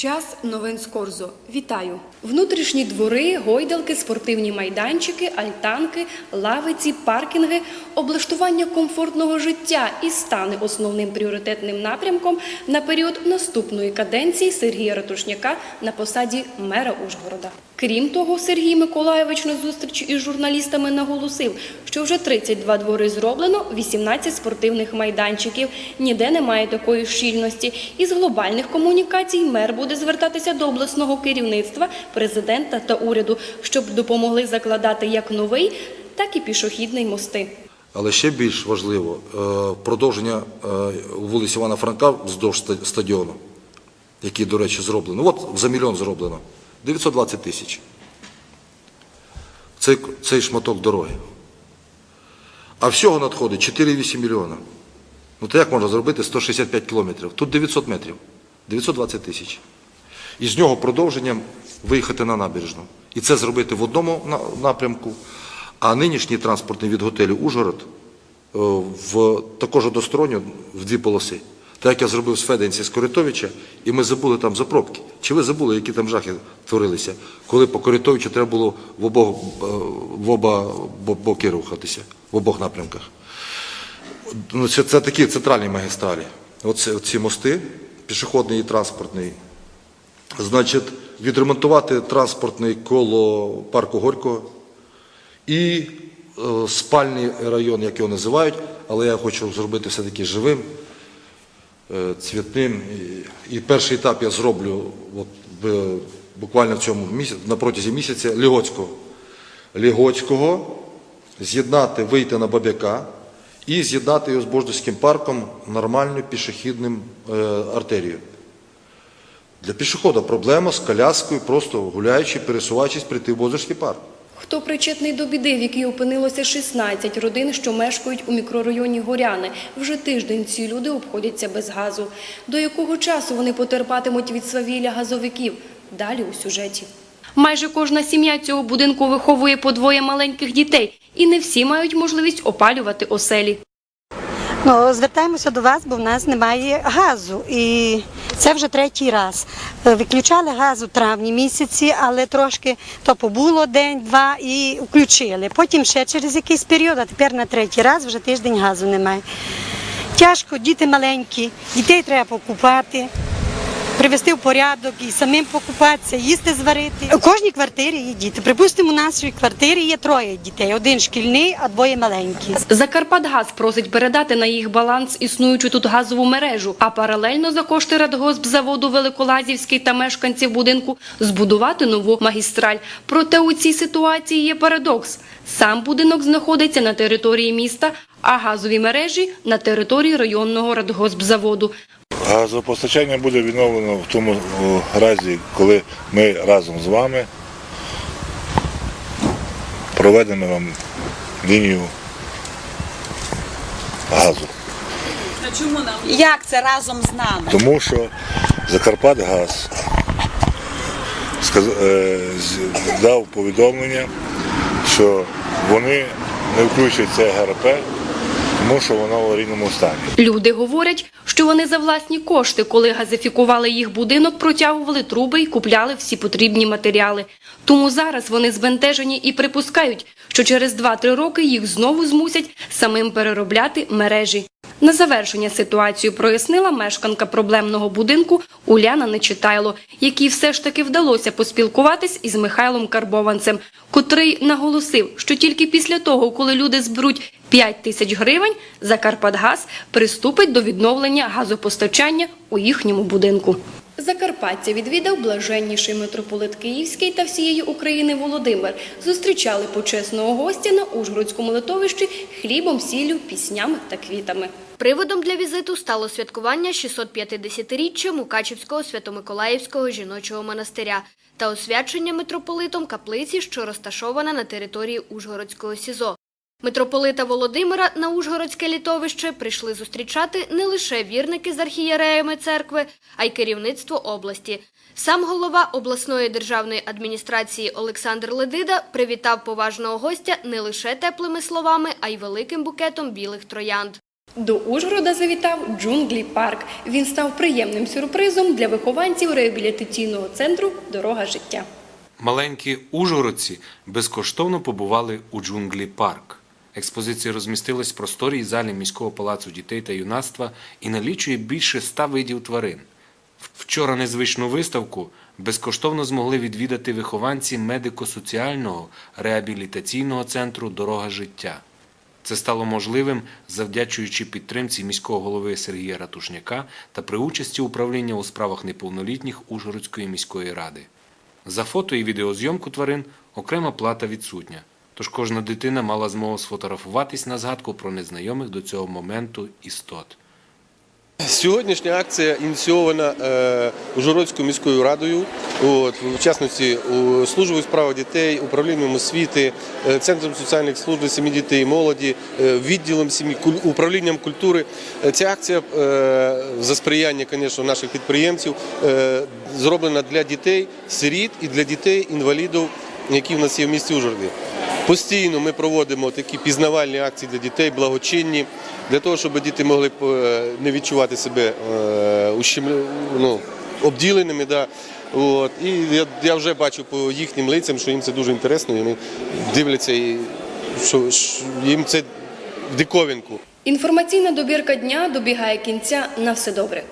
Час новин з Корзо. Вітаю! Внутрішні двори, гойдалки, спортивні майданчики, альтанки, лавиці, паркінги, облаштування комфортного життя і стане основним пріоритетним напрямком на період наступної каденції Сергія Ратушняка на посаді мера Ужгорода. Крім того, Сергій Миколайович на зустрічі із журналістами наголосив, що вже 32 двори зроблено, 18 спортивних майданчиків. Ніде немає такої щільності. Із глобальних комунікацій мер буде звертатися до обласного керівництва, президента та уряду, щоб допомогли закладати як новий, так і пішохідний мости. Але ще більш важливо е, продовження е, вулиці Івана Франка вздовж стадіону, який, до речі, зроблено. От за мільйон зроблено. 920 тисяч. Цей, цей шматок дороги. А всього надходить 4,8 мільйона. Ну то як можна зробити 165 кілометрів? Тут 900 метрів. 920 тисяч. І з нього продовженням виїхати на набережну. І це зробити в одному напрямку, а нинішній транспортний від готелю Ужгород е, в також односторонньо в дві полоси. Так як я зробив з Феденці з Коритовича, і ми забули там за пробки. Чи ви забули, які там жахи творилися, коли по Коритовичу треба було в обох е, в оба боки рухатися, в обох напрямках? Ну, це, це такі центральні магістралі. Оце, ці мости, пішохідний і транспортний. Значить, відремонтувати транспортний коло парку Горького і е, спальний район, як його називають, але я хочу зробити все-таки живим, е, цвітним. І, перший етап я зроблю от, буквально в цьому місяці, на протязі місяця Лігоцького. Лігоцького з'єднати, вийти на Бабяка і з'єднати його з Бождівським парком нормальною пішохідним е, артерією. Для пішохода проблема з коляскою, просто гуляючи, пересуваючись, прийти в Бождівський парк. Хто причетний до біди, в якій опинилося 16 родин, що мешкають у мікрорайоні Горяни? Вже тиждень ці люди обходяться без газу. До якого часу вони потерпатимуть від свавілля газовиків? Далі у сюжеті. Майже кожна сім'я цього будинку виховує по двоє маленьких дітей, і не всі мають можливість опалювати оселі. Ну, звертаємося до вас, бо в нас немає газу. І це вже третій раз. Е, Виключали газ у травні місяці, але трошки то побуло день-два і включили. Потім ще через якийсь період, а тепер на третій раз вже тиждень газу немає. Тяжко, діти маленькі, дітей треба покупати. Привести в порядок і самим покупатися, їсти зварити. У кожній квартирі є діти. Припустимо, у нашій квартирі є троє дітей: один шкільний, а двоє маленькі. Закарпатгаз просить передати на їх баланс існуючу тут газову мережу, а паралельно за кошти радгоспзаводу Великолазівський та мешканців будинку збудувати нову магістраль. Проте у цій ситуації є парадокс. Сам будинок знаходиться на території міста, а газові мережі на території районного радгоспзаводу. Газопостачання буде відновлено в тому разі, коли ми разом з вами проведемо вам лінію газу. Як це разом з нами? Тому що Закарпатгаз е, дав повідомлення, що вони не включать це ГРП, тому що воно в аварійному стані. Люди говорять, що вони за власні кошти, коли газифікували їх будинок, протягували труби і купляли всі потрібні матеріали. Тому зараз вони збентежені і припускають, що через 2-3 роки їх знову змусять самим переробляти мережі. На завершення ситуацію прояснила мешканка проблемного будинку Уляна Нечитайло, якій все ж таки вдалося поспілкуватись із Михайлом Карбованцем, котрий наголосив, що тільки після того, коли люди зберуть 5 тисяч гривень, Закарпатгаз приступить до відновлення газопостачання у їхньому будинку. Закарпаття відвідав блаженніший митрополит Київський та всієї України Володимир. Зустрічали почесного гостя на Ужгородському литовищі хлібом, сіллю, піснями та квітами. Приводом для візиту стало святкування 650-річчя Мукачівського Свято-Миколаївського жіночого монастиря та освячення митрополитом каплиці, що розташована на території Ужгородського СІЗО. Митрополита Володимира на Ужгородське літовище прийшли зустрічати не лише вірники з архієреями церкви, а й керівництво області. Сам голова обласної державної адміністрації Олександр Ледида привітав поважного гостя не лише теплими словами, а й великим букетом білих троянд. До Ужгорода завітав джунглі парк. Він став приємним сюрпризом для вихованців реабілітаційного центру Дорога життя. Маленькі ужгородці безкоштовно побували у джунглі парк. Експозиція розмістилась в просторій залі міського палацу дітей та юнацтва і налічує більше ста видів тварин. Вчора незвичну виставку безкоштовно змогли відвідати вихованці медико-соціального реабілітаційного центру Дорога життя. Це стало можливим завдячуючи підтримці міського голови Сергія Ратушняка та при участі управління у справах неповнолітніх Ужгородської міської ради. За фото і відеозйомку тварин окрема плата відсутня, тож кожна дитина мала змогу сфотографуватись на згадку про незнайомих до цього моменту істот. Сьогоднішня акція ініційована е, Ужгородською міською радою, от, в частності службою справ дітей, управлінням освіти, е, центром соціальних служб сім'ї дітей і молоді, е, відділом сім'ї, управлінням культури. Ця акція за сприяння, звісно, наших підприємців зроблена для дітей, сиріт і для дітей інвалідів, які в нас є в місті Ужгороді. Постійно ми проводимо такі пізнавальні акції для дітей, благочинні, для того, щоб діти могли е, не відчувати себе е, ну, обділеними. І я, вже бачу по їхнім лицям, що їм це дуже інтересно, і вони дивляться, і що їм це диковинку. Інформаційна добірка дня добігає кінця на все добре.